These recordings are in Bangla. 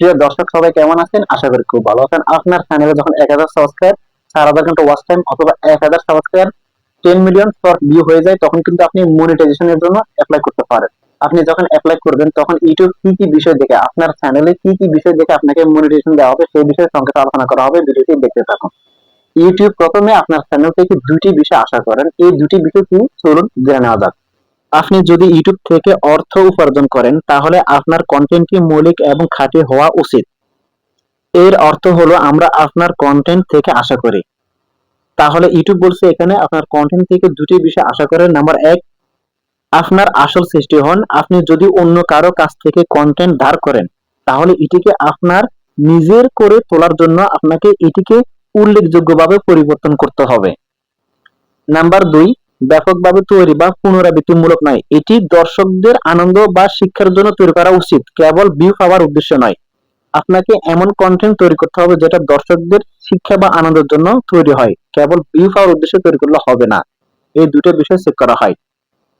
প্রিয় দর্শক, সবাই কেমন আছেন? আশা করি খুব ভালো আছেন। আপনার চ্যানেলে যখন এক হাজার সাবস্ক্রাইব চার হাজার ঘণ্টা ওয়াচ টাইম অথবা এক হাজার subscribe ten million short view হয়ে যায়, তখন কিন্তু আপনি মনিটাইজেশনের জন্য অ্যাপ্লাই করতে পারেন। আপনি যখন অ্যাপ্লাই করবেন, তখন ইউটিউব কি কি বিষয় দেখে, আপনার চ্যানেলে কি কি বিষয় দেখে আপনাকে মনিটাইজেশন দেওয়া হবে, সেই বিষয়ে সংক্ষেপে আলোচনা করা হবে, ভিডিওটি দেখতে থাকুন। ইউটিউব প্রথমে আপনার চ্যানেল থেকে দুটি বিষয় আশা করেন। এই দুটি বিষয় কি? চলুন জেনে নেওয়া যাক। আপনি যদি ইউটিউব থেকে অর্থ উপার্জন করেন, তাহলে আপনার কন্টেন্টটি মৌলিক এবং খাঁটি হওয়া উচিত? এর অর্থ হলো, আমরা আপনার কন্টেন্ট থেকে আশা করি। তাহলে ইউটিউব বলছে এখানে, আপনার কন্টেন্ট থেকে দুটি বিষয় আশা করেন। নাম্বার এক, আপনার আসল সৃষ্টি হন। আপনি যদি অন্য কারও কাছ থেকে কন্টেন্ট ধার করেন, তাহলে এটিকে আপনার নিজের করে তোলার জন্য আপনাকে এটিকে উল্লেখযোগ্যভাবে পরিবর্তন করতে হবে। নাম্বার দুই ব্যাপকভাবে তৈরি বা পুনরাবৃত্তিমূলক নয়। এটি দর্শকদের আনন্দ বা শিক্ষার জন্য তৈরি করা উচিত, কেবল ভিউ পাওয়ার উদ্দেশ্য নয়। আপনাকে এমন কন্টেন্ট তৈরি করতে হবে যেটা দর্শকদের শিক্ষা বা আনন্দের জন্য তৈরি হয়। কেবল ভিউ পাওয়ার উদ্দেশ্যে তৈরি করলে হবে না। এই দুটো বিষয় চেক করা হয়।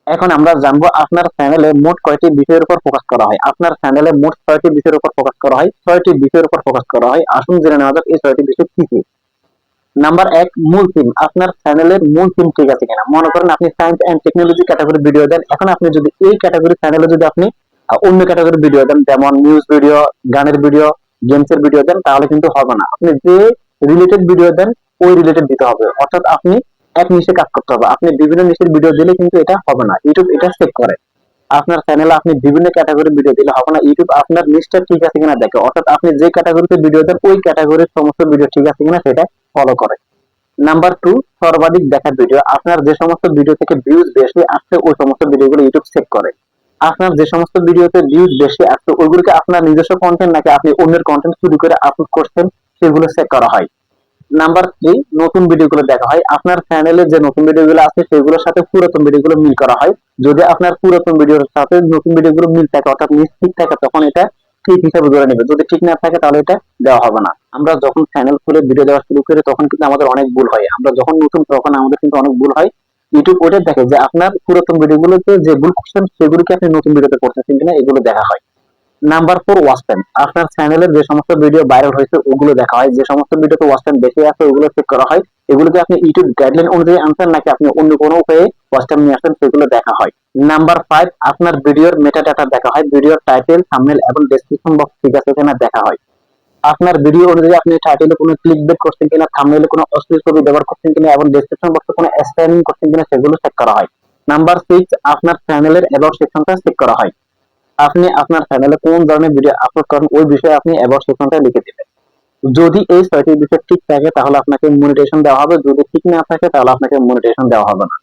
এখন আমরা জানব আপনার চ্যানেলে মোট কয়টি বিষয়ের উপর ফোকাস করা হয়। আপনার চ্যানেলে মোট ছয়টি বিষয়ের উপর ফোকাস করা হয়। ছয়টি বিষয়ের উপর ফোকাস করা হয়। আসুন জেনে নেওয়া যাক এই ছয়টি বিষয় কি কি। নাম্বার এক, মূল থিম আপনার চ্যানেলের মূল থিম ঠিক আছে কিনা? মনে করেন আপনি science and technology category video দেন। এখন আপনি যদি এই ক্যাটাগরি চ্যানেলে যদি আপনি অন্য ক্যাটাগরি ভিডিও দেন, যেমন নিউজ ভিডিও গানের ভিডিও গেমস এর ভিডিও দেন, তাহলে কিন্তু হবে না। আপনি যে রিলেটেড ভিডিও দেন, ওই রিলেটেড দিতে হবে। অর্থাৎ আপনি এক নিশে কাজ করতে হবে। আপনি বিভিন্ন নিশের ভিডিও দিলে কিন্তু এটা হবে না। ইউটিউব এটা চেক করে। আপনার চ্যানেলে আপনি বিভিন্ন ক্যাটাগরির ভিডিও দিলে হবে না। ইউটিউব আপনার নিশটা ঠিক আছে কিনা দেখে। অর্থাৎ আপনি যে ক্যাটাগরিতে ভিডিও দেন, ওই ক্যাটাগরির সমস্ত ভিডিও ঠিক আছে কিনা সেটা ফলো করে। নাম্বার টু সর্বাধিক দেখা ভিডিও আপনার যে সমস্ত ভিডিও থেকে ভিউজ বেশি আসছে, ওই সমস্ত ভিডিওগুলো ইউটিউব চেক করে। আপনার যে সমস্ত ভিডিওতে ভিউজ বেশি আসছে, ওইগুলোকে আপনার নিজস্ব কন্টেন্ট নাকি আপনি অন্যের কন্টেন্ট চুরি করে আপলোড করছেন, সেগুলো চেক করা হয়। নাম্বার থ্রি নতুন ভিডিওগুলো দেখা হয়। আপনার চ্যানেলে যে নতুন ভিডিওগুলো আছে, সেগুলোর সাথে পুরাতন ভিডিওগুলো মিল করা হয়। যদি আপনার পুরাতন ভিডিওর সাথে নতুন ভিডিওগুলো মিল থাকে, অর্থাৎ মিস ঠিক থাকে, তখন এটা ঠিক হিসাবে ধরে নেবে। যদি ঠিক না থাকে তাহলে এটা দেওয়া হবে না। আমরা যখন চ্যানেল খুলে ভিডিও দেওয়া শুরু করি, তখন কিন্তু আমাদের অনেক ভুল হয়। আমরা যখন নতুন, তখন আমাদের কিন্তু অনেক ভুল হয়। ইউটিউব ওটা দেখে যে আপনার পুরাতন ভিডিওগুলোতে যে ভুল করছেন সেগুলোকে আপনি নতুন ভিডিওতে করতেছেন কিনা, এগুলো দেখা হয়। নাম্বার ফোর ওয়াচ টাইম আপনার চ্যানেলের যে সমস্ত ভিডিও ভাইরাল হয়েছে, ওগুলো দেখা হয়। যে সমস্ত ভিডিওতে ওয়াচ টাইম বেশি আছে, ওগুলো চেক করা হয়। এগুলোকে আপনি ইউটিউব গাইডলাইন অনুযায়ী আনছেন, নাকি আপনি অন্য কোনো উপায়ে ওয়াচ টাইম নিয়ে আসেন, সেগুলো দেখা হয়। নাম্বার ফাইভ আপনার ভিডিওর মেটা ডাটা দেখা হয়। ভিডিওর টাইটেল থাম্বনেল এবং ডেসক্রিপশন বক্স ঠিক আছে কিনা দেখা হয়। আপনার ভিডিও অনুযায়ী আপনি টাইটেলে কোনো ক্লিক বেট করছেন কিনা থাম্বনেলে কোনো অশ্লীল ছবি ব্যবহার করছেন কিনা এবং ডেসক্রিপশন বক্সে কোনো স্প্যামিং করছেন কিনা, সেগুলো চেক করা হয়। নাম্বার সিক্স আপনার চ্যানেলের অ্যাবাউট সেকশনটা চেক করা হয়। আপনি আপনার চ্যানেলে কোন ধরনের ভিডিও আপলোড করেন, ওই বিষয়ে আপনি অ্যাবাউট সেকশনটা লিখে দেবেন। যদি এই ছয়টি বিষয় ঠিক থাকে, তাহলে আপনাকে মনিটেশন দেওয়া হবে। যদি ঠিক না থাকে, তাহলে আপনাকে মনিটেশন দেওয়া হবে না।